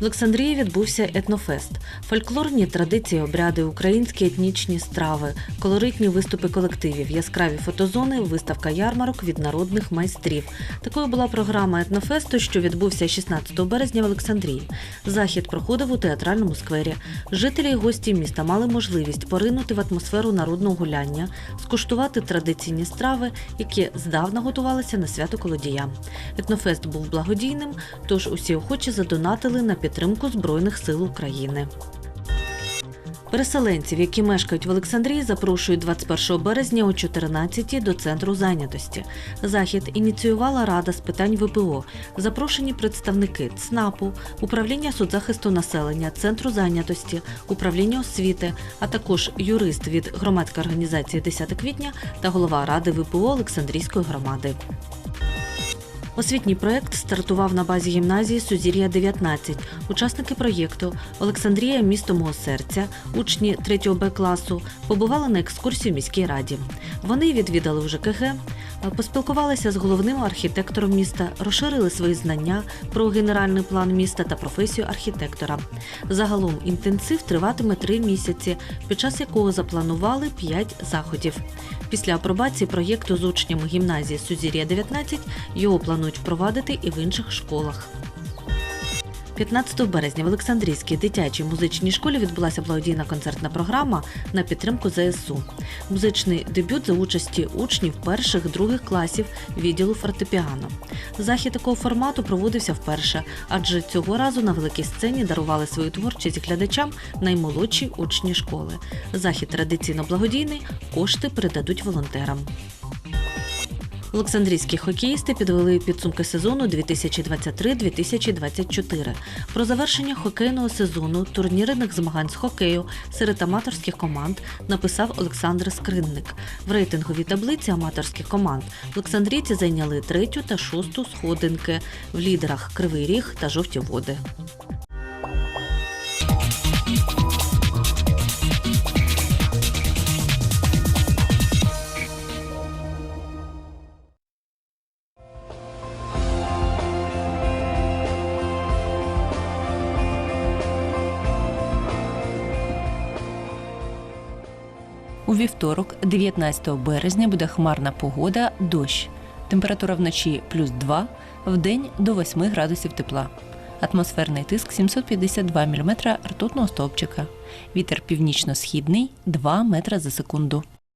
Олександрії відбувся етнофест. Фольклорні традиції, обряди, українські етнічні страви, колоритні виступи колективів, яскраві фотозони, виставка ярмарок від народних майстрів. Такою була програма етнофесту, що відбувся 16 березня в Олександрії. Захід проходив у театральному сквері. Жителі і гості міста мали можливість поринути в атмосферу народного гуляння, скуштувати традиційні страви, які здавна готувалися на свято колодія. Етнофест був благодійним, тож усі охочі задонатили на підтримку Збройних сил України. Переселенців, які мешкають в Олександрії, запрошують 21 березня о 14 до центру зайнятості. Захід ініціювала Рада з питань ВПО. Запрошені представники ЦНАПу, управління соцзахисту населення, центру зайнятості, управління освіти, а також юрист від громадської організації 10 квітня та голова Ради ВПО Олександрійської громади. Освітній проєкт стартував на базі гімназії Сузір'я 19. Учасники проєкту Олександрія місто мого серця, учні 3 Б класу побували на екскурсії в міській раді. Вони відвідали в ЖКГ, поспілкувалися з головним архітектором міста, розширили свої знання про генеральний план міста та професію архітектора. Загалом інтенсив триватиме три місяці, під час якого запланували п'ять заходів. Після апробації проєкту з учнями гімназії Сузір'я 19 його планують впровадити і в інших школах. 15 березня в Олександрійській дитячій музичній школі відбулася благодійна концертна програма на підтримку ЗСУ. Музичний дебют за участі учнів перших других класів відділу фортепіано. Захід такого формату проводився вперше, адже цього разу на великій сцені дарували свою творчість глядачам наймолодші учні школи. Захід традиційно благодійний, кошти передадуть волонтерам. Олександрійські хокеїсти підвели підсумки сезону 2023-2024. Про завершення хокейного сезону турнірних змагань з хокею серед аматорських команд написав Олександр Скринник. В рейтинговій таблиці аматорських команд Олександрійці зайняли третю та шосту сходинки в лідерах Кривий Ріг та Жовті Води. У вівторок, 19 березня, буде хмарна погода, дощ. Температура вночі плюс 2, день до 8 градусів тепла. Атмосферний тиск 752 мм ртутного стовпчика. Вітер північно-східний 2 метра за секунду.